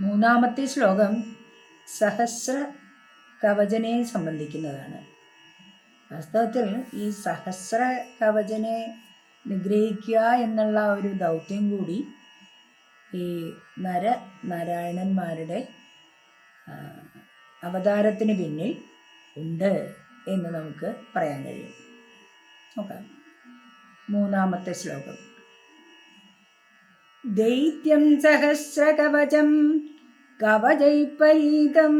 മൂന്നാമത്തെ ശ്ലോകം സഹസ്ര കവചനെ സംബന്ധിക്കുന്നതാണ്. വാസ്തവത്തിൽ ഈ സഹസ്ര കവചനെ നിഗ്രഹിക്കുക എന്നുള്ള ഒരു ദൗത്യം കൂടി ഈ നര നാരായണന്മാരുടെ അവതാരത്തിന് പിന്നിൽ ഉണ്ട് എന്ന് നമുക്ക് പറയാൻ കഴിയും. നോക്കാം. മൂന്നാമത്തെ ശ്ലോകം. ദൈത്യം സഹസ്രകവചം കവചൈപരീതം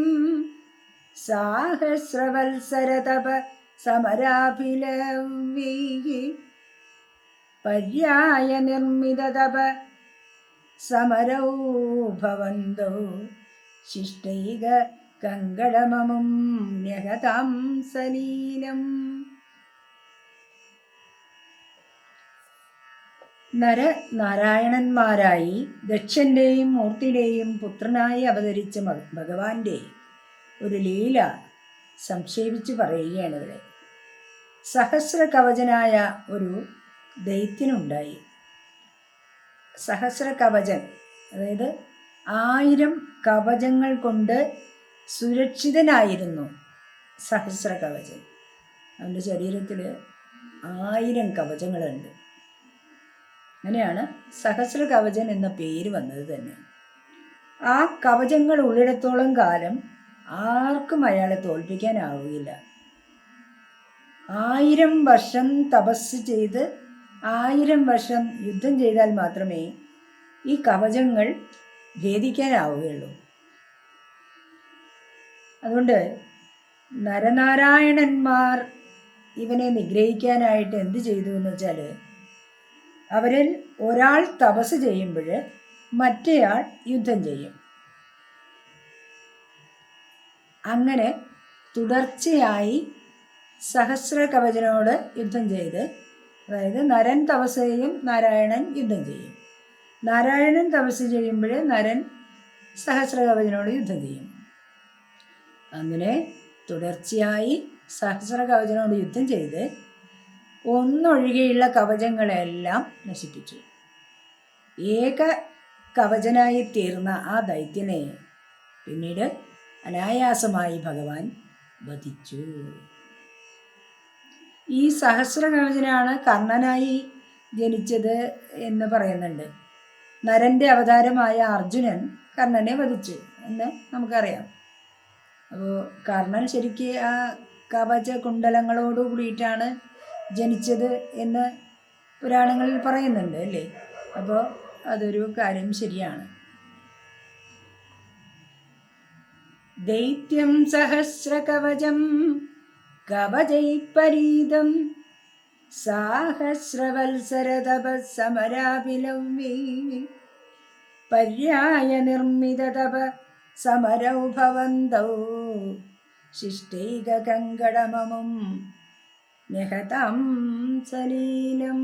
സാഹസ്രവത്സരതപ സമരാഭിലവ്യൈ പര്യായ നിർമ്മിതതപ സമരൗ ഭവന്തൗ. ശിഷ്ടൈക കങ്കടമമും ന്യഹതാം ദക്ഷന്റെയും മൂർത്തിയുടെയും പുത്രനായി അവതരിച്ച ഭഗവാന്റെ ഒരു ലീല സംക്ഷേപിച്ച് പറയുകയാണ് ഇവിടെ. സഹസ്ര കവചനായ ഒരു ദൈത്യനുണ്ടായി. സഹസ്ര കവചൻ അതായത് ആയിരം കവചങ്ങൾ കൊണ്ട് സുരക്ഷിതനായിരുന്നു സഹസ്ര കവചൻ അവന്റെ ശരീരത്തിൽ ആയിരം കവചങ്ങളുണ്ട്. അങ്ങനെയാണ് സഹസ്ര കവചൻ എന്ന പേര് വന്നത് തന്നെ. ആ കവചങ്ങൾ ഉള്ളിടത്തോളം കാലം ആർക്കും അയാളെ തോൽപ്പിക്കാനാവുകയില്ല. ആയിരം വർഷം തപസ് ചെയ്ത് ആയിരം വർഷം യുദ്ധം ചെയ്താൽ മാത്രമേ ഈ കവചങ്ങൾ ഭേദിക്കാനാവുകയുള്ളൂ. അതുകൊണ്ട് നരനാരായണന്മാർ ഇവനെ നിഗ്രഹിക്കാനായിട്ട് എന്ത് ചെയ്തു എന്ന് വെച്ചാൽ അവരിൽ ഒരാൾ തപസ് ചെയ്യുമ്പോൾ മറ്റേയാൾ യുദ്ധം ചെയ്യും. അങ്ങനെ തുടർച്ചയായി സഹസ്ര കവചനോട് യുദ്ധം ചെയ്ത് അതായത് നരൻ തപസ് ചെയ്യും നാരായണൻ യുദ്ധം ചെയ്യും. നാരായണൻ തപസ് ചെയ്യുമ്പോൾ നരൻ സഹസ്ര കവചനോട് യുദ്ധം ചെയ്യും. അങ്ങനെ തുടർച്ചയായി സഹസ്ര കവചനോട് യുദ്ധം ചെയ്ത് ഒന്നൊഴികെയുള്ള കവചങ്ങളെല്ലാം നശിപ്പിച്ചു. ഏക കവചനായി തീർന്ന ആ ദൈത്യനെ പിന്നീട് അനായാസമായി ഭഗവാൻ വധിച്ചു. ഈ സഹസ്രകവചനാണ് കർണനായി ജനിച്ചത് എന്ന് പറയുന്നുണ്ട്. നരന്റെ അവതാരമായ അർജുനൻ കർണനെ വധിച്ചു എന്ന് നമുക്കറിയാം. അപ്പോൾ കർണൻ ശരിക്ക് ആ കവച കുണ്ടലങ്ങളോട് കൂടിയിട്ടാണ് ജനിച്ചത് എന്ന് പുരാണങ്ങളിൽ പറയുന്നുണ്ട് അല്ലേ? അപ്പോൾ അതൊരു കാര്യം ശരിയാണ്. ദൈത്യം സഹസ്രകവചം കവചൈപരീതം സാഹസ്രവത്സരതപസമരാഭിലവ്യൈ പര്യായ നിർമ്മിതതപ സമരൗ ഭവന്തൗ ശിഷ്ടൈകകങ്കടമമും നിഹതം സലീലം.